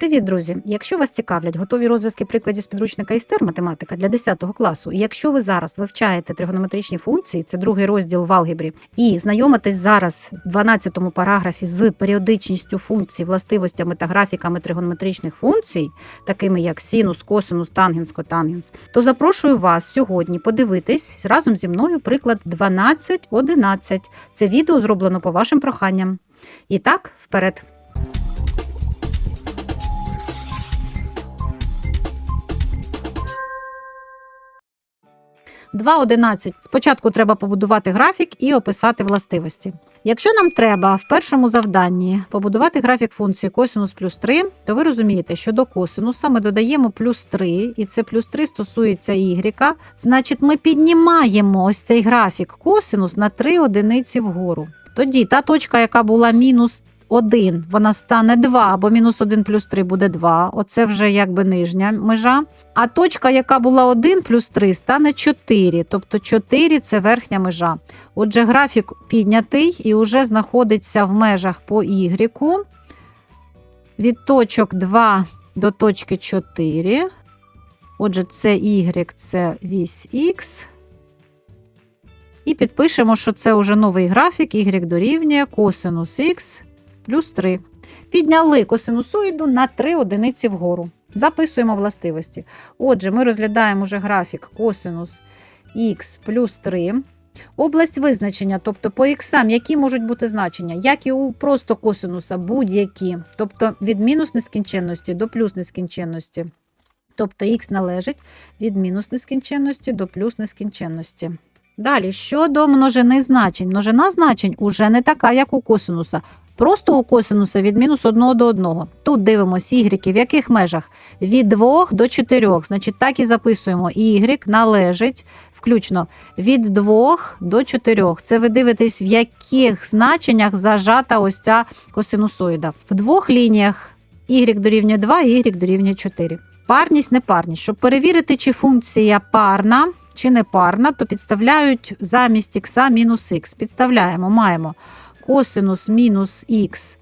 Привіт, друзі! Якщо вас цікавлять готові розв'язки прикладів з підручника ІСТЕР математика для 10 класу, і якщо ви зараз вивчаєте тригонометричні функції, це другий розділ в алгебрі, і знайомитесь зараз в 12 параграфі з періодичністю функцій, властивостями та графіками тригонометричних функцій, такими як синус, косинус, тангенс, котангенс, то запрошую вас сьогодні подивитись разом зі мною приклад 12.11. Це відео зроблено по вашим проханням. І так, вперед. Два 11. Спочатку треба побудувати графік і описати властивості. Якщо нам треба в першому завданні побудувати графік функції косинус плюс 3, то ви розумієте, що до косинуса ми додаємо плюс 3, і це плюс 3 стосується y, значить ми піднімаємо ось цей графік косинус на 3 одиниці вгору. Тоді та точка, яка була мінус 1, вона стане 2, бо мінус 1 плюс 3 буде 2. Оце вже якби нижня межа. А точка, яка була 1 плюс 3, стане 4. Тобто 4 це верхня межа. Отже, графік піднятий і вже знаходиться в межах по y. Від точок 2 до точки 4. Отже, це y, це вісь х. І підпишемо, що це вже новий графік, y дорівнює косинус х плюс 3. Підняли косинусоїду на 3 одиниці вгору. Записуємо властивості. Отже, ми розглядаємо вже графік косинус х плюс 3. Область визначення, тобто по іксам, які можуть бути значення, як і у просто косинуса, будь-які, тобто від мінус нескінченності до плюс нескінченності. Тобто х належить від мінус нескінченності до плюс нескінченності. Далі, щодо множини значень. Множина значень уже не така, як у косинуса. Просто у косинуса від мінус 1 до 1. Тут дивимося y в яких межах? Від 2 до 4. Значить, так і записуємо. y належить включно від 2 до 4. Це ви дивитесь, в яких значеннях зажата ось ця косинусоїда. В двох лініях y дорівнює 2 і y дорівнює 4. Парність, непарність. Щоб перевірити, чи функція парна, чи не парна, то підставляють замість х мінус х. Підставляємо, маємо косинус мінус х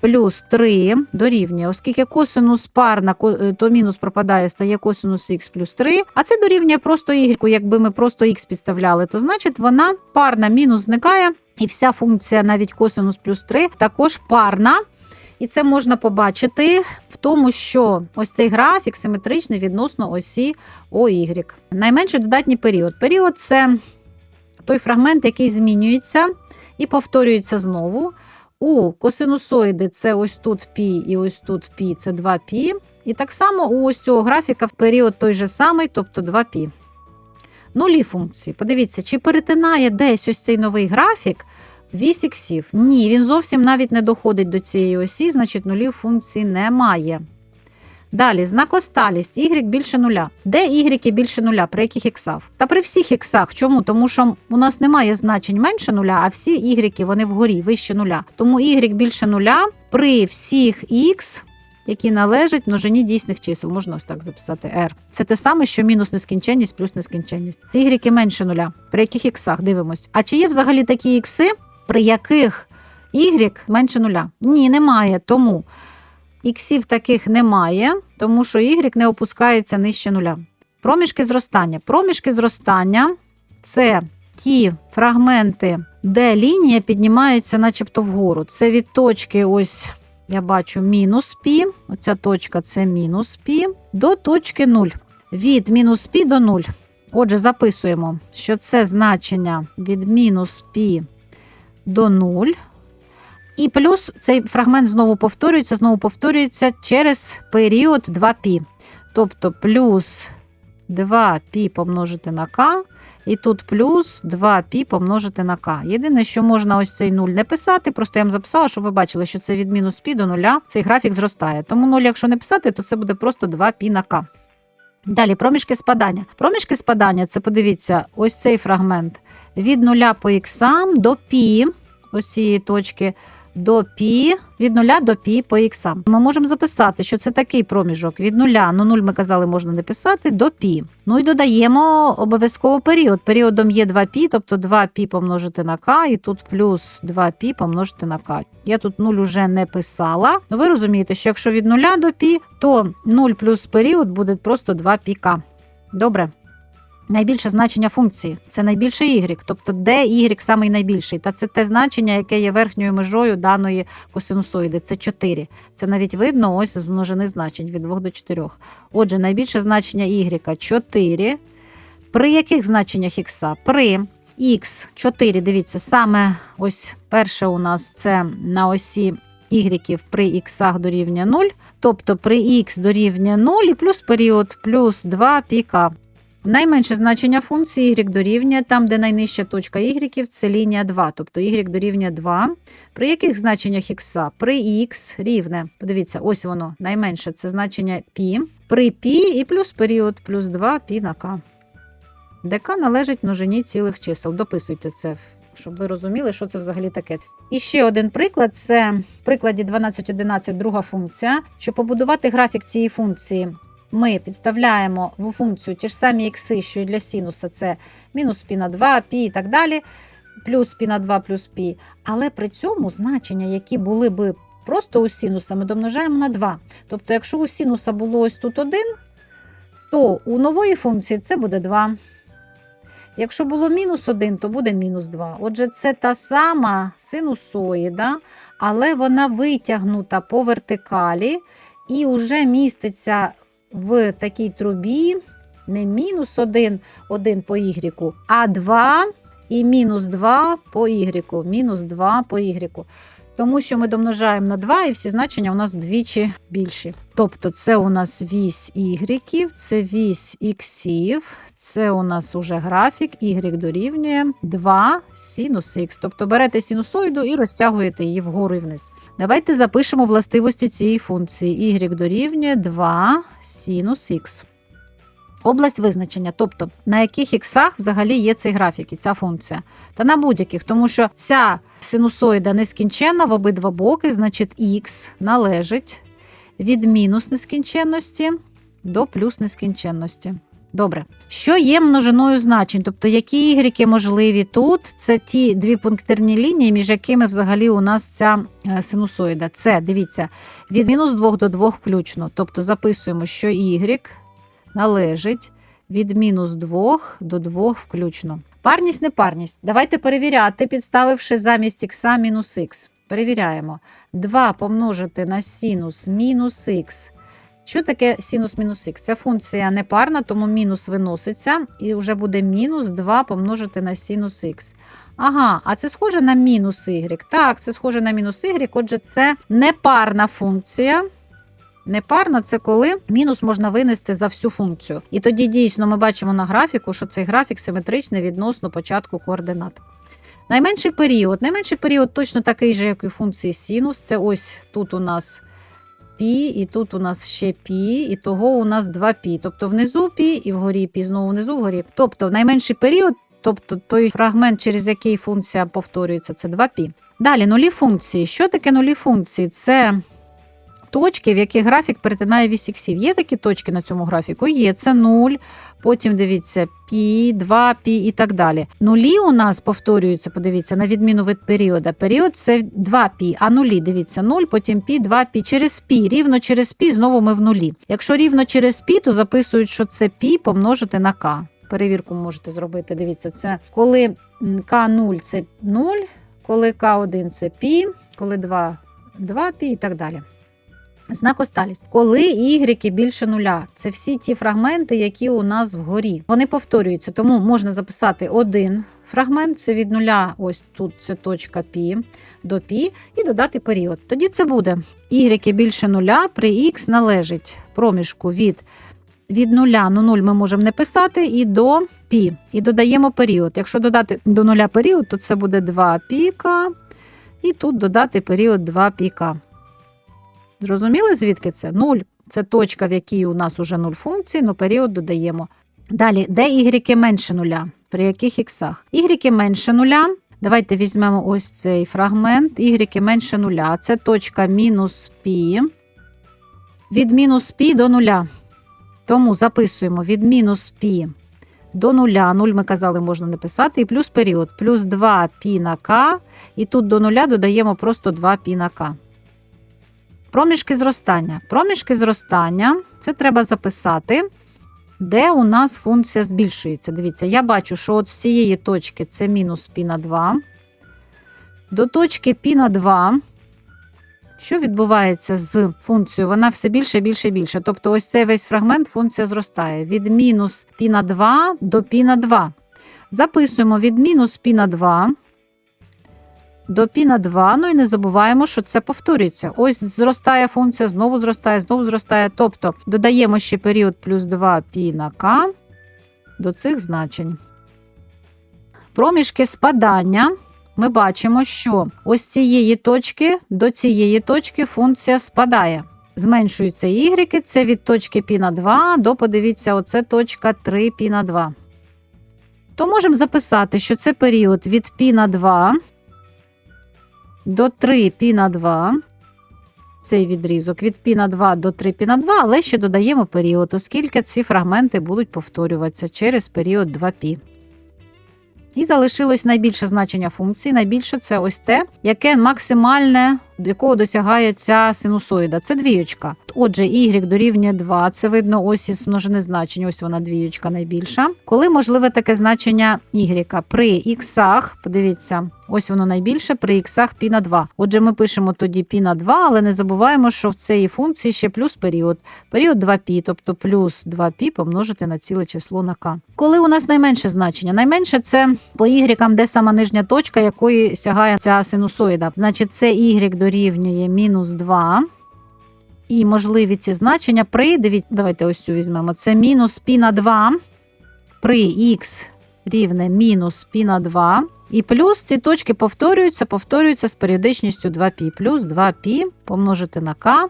плюс 3 дорівнює, оскільки косинус парна, то мінус пропадає, стає косинус х плюс 3, а це дорівнює просто y, якби ми просто х підставляли, то значить вона парна мінус зникає, і вся функція, навіть косинус плюс 3, також парна. І це можна побачити в тому, що ось цей графік симетричний відносно осі ОY. Найменший додатній період. Період це той фрагмент, який змінюється і повторюється знову. У косинусоїди це ось тут пі і ось тут пі, це 2 пі. І так само у ось цього графіка в період той же самий, тобто 2 пі. Нулі функції. Подивіться, чи перетинає десь ось цей новий графік вісь? Ні, він зовсім навіть не доходить до цієї осі, значить нулів функції немає. Далі, знакосталість y більше нуля. Де y більше нуля? При яких іксах? Та при всіх іксах. Чому? Тому що у нас немає значень менше нуля, а всі y вони вгорі, вище нуля. Тому y більше нуля при всіх х, які належать множині дійсних чисел. Можна ось так записати r. Це те саме, що мінус нескінченність плюс нескінченність. y менше нуля. При яких іксах? Дивимось. А чи є взагалі такі ікси, при яких y менше нуля? Ні, немає. Тому. Іксів таких немає, тому що y не опускається нижче нуля. Проміжки зростання. Проміжки зростання це ті фрагменти, де лінія піднімається начебто вгору. Це від точки, ось я бачу, мінус пі. Оця точка це мінус пі, до точки 0. Від мінус пі до 0. Отже, записуємо, що це значення від мінус пі до 0. І плюс цей фрагмент знову повторюється, знову повторюється через період 2π. Тобто плюс 2π помножити на k, і тут плюс 2π помножити на k. Єдине, що можна ось цей 0 не писати, просто я вам записала, щоб ви бачили, що це від мінус π до 0, цей графік зростає. Тому 0, якщо не писати, то це буде просто 2π на k. Далі проміжки спадання. Проміжки спадання це подивіться, ось цей фрагмент від 0 по х до π, ось цієї точки до пі, від 0 до пі по іксам. Ми можемо записати, що це такий проміжок від 0, ну 0 ми казали, можна не писати, до пі. Ну і додаємо обов'язково період. Періодом є 2 пі, тобто 2 пі помножити на К, і тут плюс 2 пі помножити на К. Я тут 0 уже не писала. Ну ви розумієте, що якщо від 0 до пі, то 0 плюс період буде просто 2 піка. Добре. Найбільше значення функції це найбільше y, тобто де y самий найбільший. Та це те значення, яке є верхньою межою даної косинусоїди. Це 4. Це навіть видно ось з множини значень від 2 до 4. Отже, найбільше значення y 4. При яких значеннях х? При х 4, дивіться, саме ось перше у нас це на осі y при х дорівнює 0, тобто при х дорівнює 0 і плюс період плюс 2 піка. Найменше значення функції y дорівнює там, де найнижча точка y, це лінія 2, тобто y дорівнює 2. При яких значеннях х? При х рівне. Подивіться, ось воно найменше це значення π. При π і плюс період плюс 2 π на k. Де k належить множині цілих чисел. Дописуйте це, щоб ви розуміли, що це взагалі таке. І ще один приклад це в прикладі 12.11 друга функція. Щоб побудувати графік цієї функції, ми підставляємо в функцію ті ж самі ікси, що і для синуса, це мінус пі на 2, пі і так далі, плюс пі на 2 плюс пі. Але при цьому значення, які були би просто у синуса, ми домножаємо на 2. Тобто, якщо у синуса було ось тут 1, то у нової функції це буде 2. Якщо було мінус 1, то буде мінус 2. Отже, це та сама синусоїда, але вона витягнута по вертикалі і вже міститься в такій трубі не мінус 1, 1 по y, а 2 і мінус 2 по y, мінус 2 по y. Тому що ми домножаємо на 2 і всі значення у нас двічі більші. Тобто це у нас вісь y, це вісь іксів, це у нас уже графік, y дорівнює 2 синус х. Тобто берете синусоїду і розтягуєте її вгору і вниз. Давайте запишемо властивості цієї функції. y дорівнює 2 синус х. Область визначення, тобто на яких іксах взагалі є цей графік і ця функція. Та на будь-яких, тому що ця синусоїда нескінченна в обидва боки, значить х належить від мінус нескінченності до плюс нескінченності. Добре. Що є множиною значень? Тобто, які ігріки можливі тут? Це ті дві пунктирні лінії, між якими взагалі у нас ця е, синусоїда. Це, дивіться, від мінус 2 до 2 включно. Тобто записуємо, що y належить від мінус 2 до 2 включно. Парність, непарність. Давайте перевіряти, підставивши замість х мінус х. Перевіряємо. 2 помножити на синус мінус х. Що таке синус мінус х? Ця функція непарна, тому мінус виноситься, і вже буде мінус 2 помножити на синус х. Ага, а це схоже на мінус y. Так, це схоже на мінус y, отже, це непарна функція. Непарна це коли мінус можна винести за всю функцію. І тоді дійсно ми бачимо на графіку, що цей графік симетричний відносно початку координат. Найменший період. Найменший період точно такий же, як і функції синус. Це ось тут у нас пі, і тут у нас ще пі, і того у нас 2 пі. Тобто внизу пі і вгорі пі, знову внизу вгорі. Тобто найменший період, тобто той фрагмент, через який функція повторюється, це 2 пі. Далі нулі функції. Що таке нулі функції? Це точки, в яких графік перетинає вісь іксів. Є такі точки на цьому графіку? Є, це 0, потім дивіться, пі, 2 пі і так далі. Нулі у нас повторюються, подивіться, на відміну від періода. Період це 2 пі, а нулі, дивіться, 0, потім пі, 2 пі. Через пі, рівно через пі, знову ми в нулі. Якщо рівно через пі, то записують, що це пі помножити на к. Перевірку можете зробити. Дивіться, це коли К0 це 0, коли К1 це пі, коли 2 2 пі і так далі. Знакосталість. Коли y більше нуля, це всі ті фрагменти, які у нас вгорі. Вони повторюються, тому можна записати один фрагмент, це від нуля, ось тут це точка пі до пі, і додати період. Тоді це буде y більше нуля, при х належить проміжку від від нуля, ну 0 ми можемо не писати, і до пі. І додаємо період. Якщо додати до нуля період, то це буде 2 піка, і тут додати період 2 піка. Зрозуміли, звідки це? 0 це точка, в якій у нас уже 0 функцій, але період додаємо. Далі, де y менше нуля? При яких іксах? Y менше нуля, Давайте візьмемо ось цей фрагмент. Y менше нуля. Це точка мінус π. Від мінус π до нуля. Тому записуємо від мінус π до нуля. 0 ми казали, можна не писати. І плюс період. Плюс 2 π на k. І тут до нуля додаємо просто 2 π на k. Проміжки зростання. Проміжки зростання це треба записати, де у нас функція збільшується. Дивіться, я бачу, що от з цієї точки це мінус π на 2. До точки π на 2. Що відбувається з функцією? Вона все більше, більше, більше. Тобто, ось цей весь фрагмент функція зростає від мінус π на 2 до π на 2. Записуємо від мінус π на 2 до пі на 2. Ну і не забуваємо, що це повторюється. Ось зростає функція, знову зростає, знову зростає. Тобто додаємо ще період плюс 2 пі на К до цих значень. Проміжки спадання. Ми бачимо, що ось цієї точки до цієї точки функція спадає. Зменшуються ігріки, це від точки пі на 2 до, подивіться, оце точка 3 пі на 2. То можемо записати, що це період від пі на 2 до 3 пі на 2, цей відрізок від пі на 2 до 3 пі на 2, але ще додаємо період, оскільки ці фрагменти будуть повторюватися через період 2 пі. І залишилось найбільше значення функції. Найбільше це ось те, яке максимальне якого досягає ця синусоїда. Це двійочка. Отже, y дорівнює 2, це видно ось із множини значення, ось вона двійочка найбільша. Коли можливе таке значення y? При іксах, подивіться, ось воно найбільше, при іксах пі на 2. Отже, ми пишемо тоді пі на 2, але не забуваємо, що в цій функції ще плюс період. Період 2π, тобто плюс 2π помножити на ціле число на k. Коли у нас найменше значення? Найменше це по y, де сама нижня точка, якої сягає ця синусоїда. Значить, це y дорівнює мінус 2. І можливі ці значення при, дивіться, давайте ось цю візьмемо. Це мінус пі на 2 при х рівне мінус пі на 2. І плюс ці точки повторюються, повторюються з періодичністю 2π, плюс 2π помножити на k,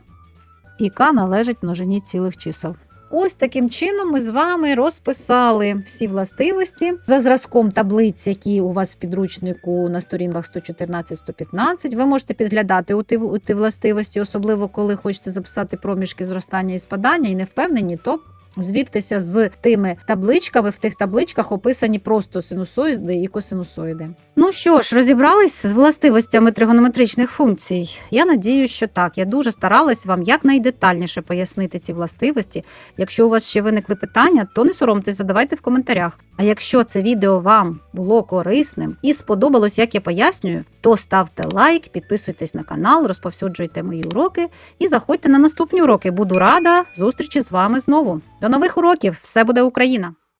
і k належить множині цілих чисел. Ось таким чином ми з вами розписали всі властивості за зразком таблиць, які у вас в підручнику на сторінках 114-115. Ви можете підглядати у ті, властивості, особливо коли хочете записати проміжки зростання і спадання, і не впевнені, то звіртеся з тими табличками. В тих табличках описані просто синусоїди і косинусоїди. Ну що ж, розібрались з властивостями тригонометричних функцій. Я надію, що так. Я дуже старалась вам якнайдетальніше пояснити ці властивості. Якщо у вас ще виникли питання, то не соромтесь, задавайте в коментарях. А якщо це відео вам було корисним і сподобалось, як я пояснюю, то ставте лайк, підписуйтесь на канал, розповсюджуйте мої уроки і заходьте на наступні уроки. Буду рада зустрічі з вами знову. До нових уроків! Все буде Україна!